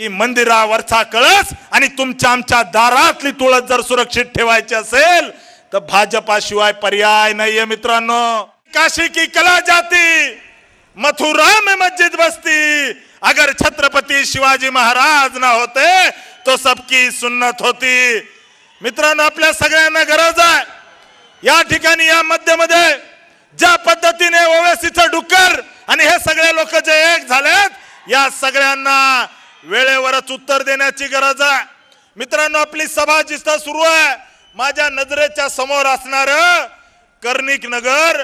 की मंदिरावरचा कळस आणि तुमच्या आमच्या दारातली तुळस जर सुरक्षित ठेवायची असेल तर भाजपाशिवाय पर्याय नाहीये मित्रांनो. काशी की कला जाती मथुरा में मस्जिद बसती. अगर छत्रपती शिवाजी महाराज ना होते तो सबकी सुन्नत होती. मित्रांनो आपल्या सगळ्यांना गरज आहे. या ठिकाणी या मध्यमध्ये ज्या पद्धतीने ओवेसीचं डुक्कर आणि हे सगळे लोक जे एक झालेत या सगळ्यांना वेळेवरच उत्तर देण्याची गरज आहे. मित्रांनो आपली सभा जिथं सुरू आहे माझ्या नजरेच्या समोर असणार कर्णिक नगर.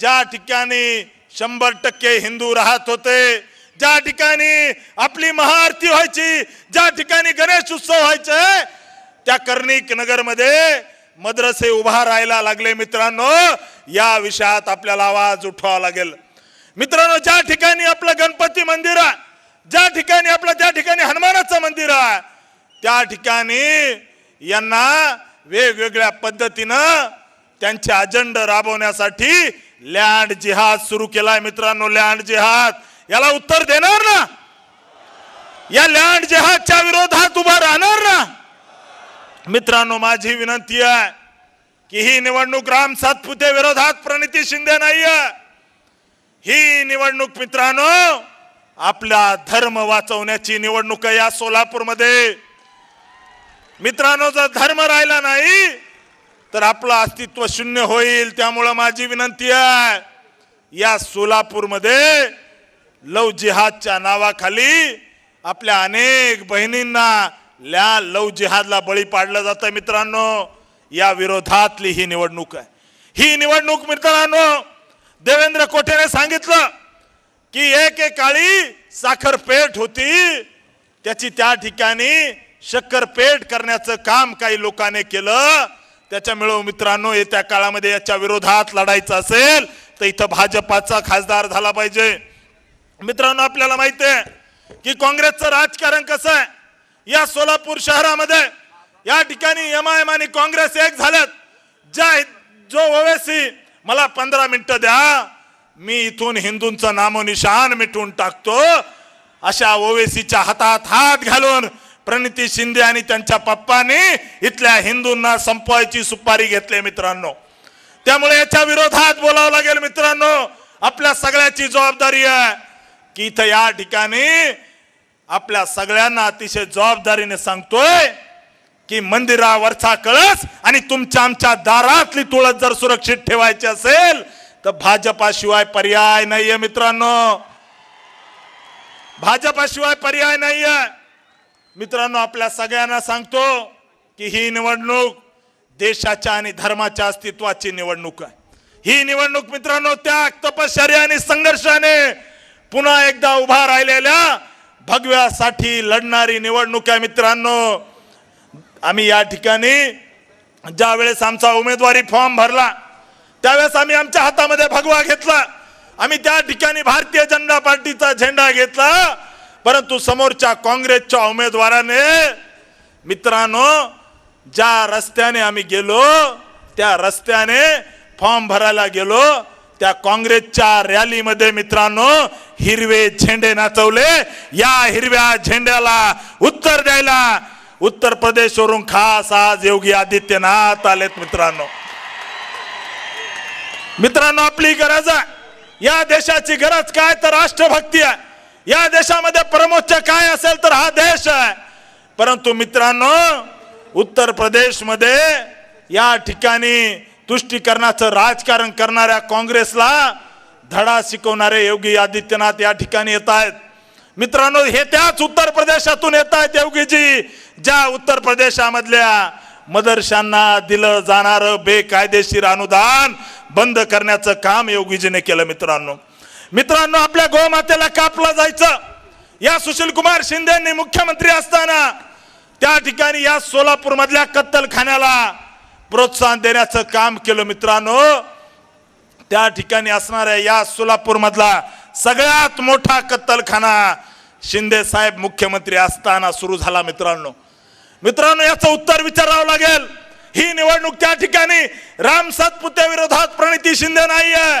ज्या ठिकाणी शंभर टक्के हिंदू राहत होते ज्या ठिकाणी आपली महाआरती व्हायची ज्या ठिकाणी गणेश उत्सव व्हायचे त्या कर्णिक नगरमध्ये मद्रसे उभा राहायला लागले मित्रांनो. या विषयात आपल्याला आवाज उठवावा लागेल. मित्रांनो ज्या ठिकाणी आपलं गणपती मंदिर आहे ज्या ठिकाणी आपलं त्या ठिकाणी हनुमानाचं मंदिर आहे त्या ठिकाणी यांना वेगवेगळ्या पद्धतीनं त्यांचे अजेंडा राबवण्यासाठी लँड जिहाद सुरू केलाय मित्रांनो लँड जिहाद याला उत्तर देणार ना? या लँड जिहादच्या विरोधात उभा राहणार ना? मित्रांनो माझी विनंती आहे की ही निवडणूक राम सातपुते विरोधात प्रणिती शिंदे नाहीये. ही निवडणूक मित्रांनो आपला धर्म वाचवण्याची निवडणूक आहे या सोलापूरमध्ये. मित्रांनो जर धर्म राहिला नाही तर आपलं अस्तित्व शून्य होईल. त्यामुळं माझी विनंती आहे या सोलापूरमध्ये लव जिहादच्या नावाखाली आपल्या अनेक बहिणींना ल्या लव जिहादला बळी पाडलं जातं मित्रांनो. या विरोधातली ही निवडणूक आहे. ही निवडणूक मित्रांनो देवेंद्र कोठेने सांगितलं? की एक एक काळी साखरपेठ होती. त्याची त्या ठिकाणी शक्करपेठ करण्याचं काम काही लोकांनी केलं. त्याच्यामुळे मित्रांनो येत्या काळामध्ये याच्या विरोधात लढायचं असेल तर इथं भाजपाचा खासदार झाला पाहिजे. मित्रांनो आपल्याला माहिती आहे की काँग्रेसचं राजकारण कसं आहे? या सोलापूर शहरामध्ये या ठिकाणी एम आय एम आणि काँग्रेस एक झाल्यात ज्या जो ओवेसी मला पंधरा मिनिटं द्या. मी इथून हिंदूंचं नामोनिशान मिटवून टाकतो. अशा ओवेसीच्या हातात हात घालून प्रणिती शिंदे आणि त्यांच्या पप्पांनी इथल्या हिंदूंना संपवायची सुपारी घेतली मित्रांनो. त्यामुळे याच्या विरोधात बोलावं लागेल मित्रांनो. आपल्या सगळ्याची जबाबदारी आहे की इथं या ठिकाणी आपल्या सगळ्यांना अतिशय जबाबदारीने सांगतोय की मंदिरावरचा कळस आणि तुमच्या आमच्या दारातली तुळस जर सुरक्षित ठेवायची असेल तर भाजपाशिवाय पर्याय नाहीये मित्रांनो. भाजपाशिवाय पर्याय नाहीये. मित्रांनो आपल्या सगळ्यांना सांगतो की ही निवडणूक देशाच्या आणि धर्माच्या अस्तित्वाची निवडणूक आहे. ही निवडणूक मित्रांनो त्याग तपश्चर्या आणि संघर्षाने पुन्हा एकदा उभा राहिलेल्या भगव्यासाठी लढणारी निवडणूक आहे मित्रांनो. आम्ही या ठिकाणी ज्यावेळेस आमचा उमेदवारी फॉर्म भरला त्यावेळेस आम्ही आमच्या हातामध्ये भगवा घेतला. आम्ही त्या ठिकाणी भारतीय जनता पार्टीचा झेंडा घेतला. परंतु समोरच्या काँग्रेसच्या उमेदवाराने मित्रांनो ज्या रस्त्याने आम्ही गेलो त्या रस्त्याने फॉर्म भरायला गेलो त्या काँग्रेसच्या रॅलीमध्ये मित्रांनो हिरवे झेंडे नाचवले. या हिरव्या झेंड्याला उत्तर द्यायला उत्तर प्रदेशवरून खास आज योगी आदित्यनाथ आलेत मित्रांनो. मित्रांनो आपली गरज आहे. या देशाची गरज काय तर राष्ट्रभक्ती आहे. या देशामध्ये परमोच्च काय असेल तर हा देश आहे. परंतु मित्रांनो उत्तर प्रदेशमध्ये या ठिकाणी तुष्टीकरणाचं राजकारण करणाऱ्या काँग्रेसला धडा शिकवणारे योगी आदित्यनाथ या ठिकाणी येत आहेत. मित्रांनो हे त्याच उत्तर प्रदेशातून येत आहेत योगीजी ज्या उत्तर प्रदेशामधल्या मदरशांना दिलं जाणारं बेकायदेशीर अनुदान बंद करण्याचं काम योगीजीने केलं मित्रांनो. मित्रांनो आपल्या गोमातेला कापलं जायचं. या सुशील कुमार शिंदेनी मुख्यमंत्री असताना त्या ठिकाणी या सोलापूर मधल्या कत्तलखान्याला प्रोत्साहन देण्याचं काम केलं मित्रांनो. त्या ठिकाणी असणाऱ्या या सोलापूर मधला सगळ्यात मोठा कत्तलखाना शिंदे साहेब मुख्यमंत्री असताना सुरू झाला मित्रांनो. मित्रांनो याचं उत्तर विचारावं लागेल. ही निवडणूक त्या ठिकाणी राम सातपुत्या विरोधात प्रणिती शिंदे नाहीये.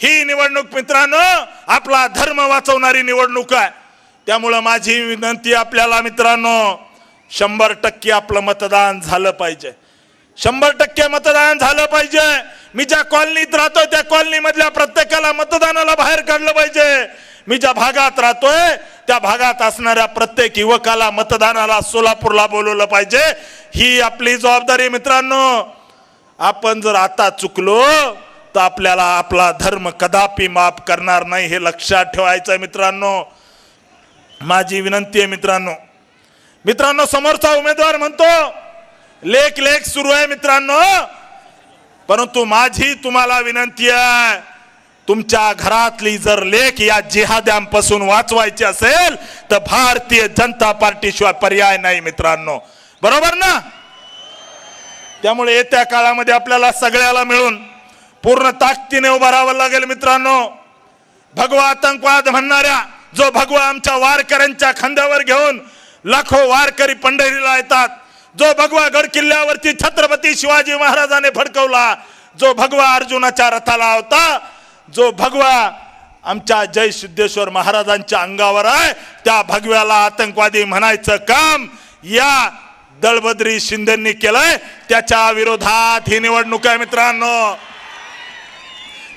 ही निवडणूक मित्रांनो आपला धर्म वाचवणारी निवडणूक आहे. त्यामुळं माझी विनंती आपल्याला मित्रांनो शंभर टक्के आपलं मतदान झालं पाहिजे. शंभर टक्के मतदान झालं पाहिजे. मी ज्या कॉलनीत राहतो त्या कॉलनीमधल्या प्रत्येकाला मतदानाला बाहेर काढलं पाहिजे. मी ज्या भागात राहतोय त्या भागात असणाऱ्या प्रत्येक युवकाला मतदानाला सोलापूरला बोलवलं पाहिजे. ही आपली जबाबदारी मित्रांनो. आपण जर आता चुकलो तर आपल्याला आपला धर्म कदापि माफ करणार नाही हे लक्षात ठेवायचं आहे मित्रांनो. माझी विनंती आहे मित्रांनो. मित्रांनो समोरचा उमेदवार म्हणतो लेख लेख सुरू आहे मित्रांनो. परंतु माझी तुम्हाला विनंती आहे तुमच्या घरातली जर लेख या जिहाद्यांपासून वाचवायची असेल तर भारतीय जनता पार्टीशिवाय पर्याय नाही मित्रांनो. बरोबर ना? त्यामुळे येत्या काळामध्ये आपल्याला सगळ्याला मिळून पूर्ण ताकदीने उभं राहावं लागेल मित्रांनो. भगवा आतंकवाद म्हणणाऱ्या जो भगवा आमच्या वारकऱ्यांच्या खांद्यावर घेऊन लाखो वारकरी पंढरीला येतात जो भगवा गड किल्ल्यावरती छत्रपती शिवाजी महाराजाने फडकवला जो भगवा अर्जुनाच्या रथाला होता जो भगवा आमच्या जय सिद्धेश्वर महाराजांच्या अंगावर आहे त्या भगव्याला आतंकवादी म्हणायचं काम या दळबद्री शिंदेनी केलंय. त्याच्या विरोधात ही निवडणूक आहे मित्रांनो.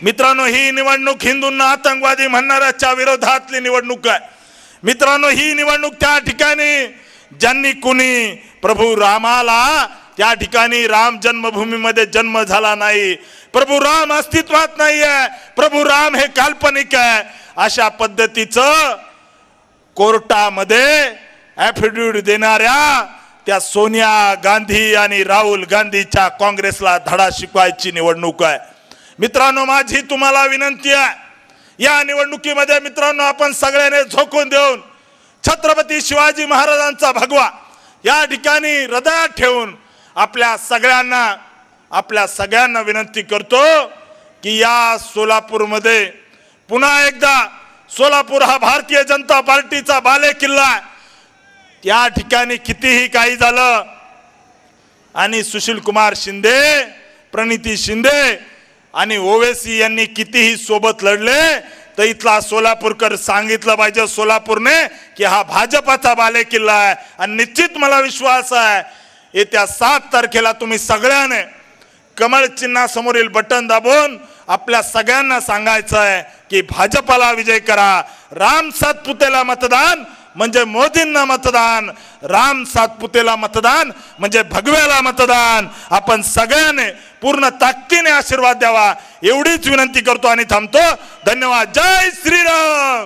मित्रांनो ही निवडणूक हिंदूंना आतंकवादी म्हणणाऱ्याच्या विरोधातली निवडणूक आहे. मित्रांनो ही निवडणूक त्या ठिकाणी ज्यांनी कुणी प्रभू रामाला त्या ठिकाणी राम जन्मभूमीमध्ये जन्म झाला नाही. प्रभू राम अस्तित्वात नाही आहे प्रभू राम हे काल्पनिक आहे. अशा पद्धतीचं कोर्टामध्ये ऍफिडेव्हिट देणाऱ्या त्या सोनिया गांधी आणि राहुल गांधीच्या काँग्रेसला धडा शिकवायची निवडणूक आहे. मित्रांनो माझी तुम्हाला विनंती आहे. या निवडणुकीमध्ये मित्रांनो आपण सगळ्याने झोकून देऊन छत्रपती शिवाजी महाराजांचा भगवा या ठिकाणी हृदयात ठेवून आपल्या सगळ्यांना आपल्या सगळ्यांना विनंती करतो की या सोलापूरमध्ये पुन्हा एकदा सोलापूर हा भारतीय जनता पार्टीचा बाले किल्ला त्या ठिकाणी कितीही काही झालं आणि सुशील कुमार शिंदे प्रणिती शिंदे आणि ओवेसी यांनी कितीही सोबत लढले तर इथला सोलापूरकर सांगितलं पाहिजे सोलापूरने की हा भाजपाचा बालेकिल्ला आहे. आणि निश्चित मला विश्वास आहे येत्या सात तारखेला तुम्ही सगळ्याने कमळ चिन्हासमोरील बटन दाबून आपल्या सगळ्यांना सांगायचं आहे की भाजपाला विजय करा. राम सातपुतेला मतदान म्हणजे मोदींना मतदान. राम सातपुतेला मतदान म्हणजे भगव्याला मतदान. आपण सगळ्याने पूर्ण ताकदीने आशीर्वाद द्यावा. एवढीच विनंती करतो आणि थांबतो. धन्यवाद. Jai Shriram!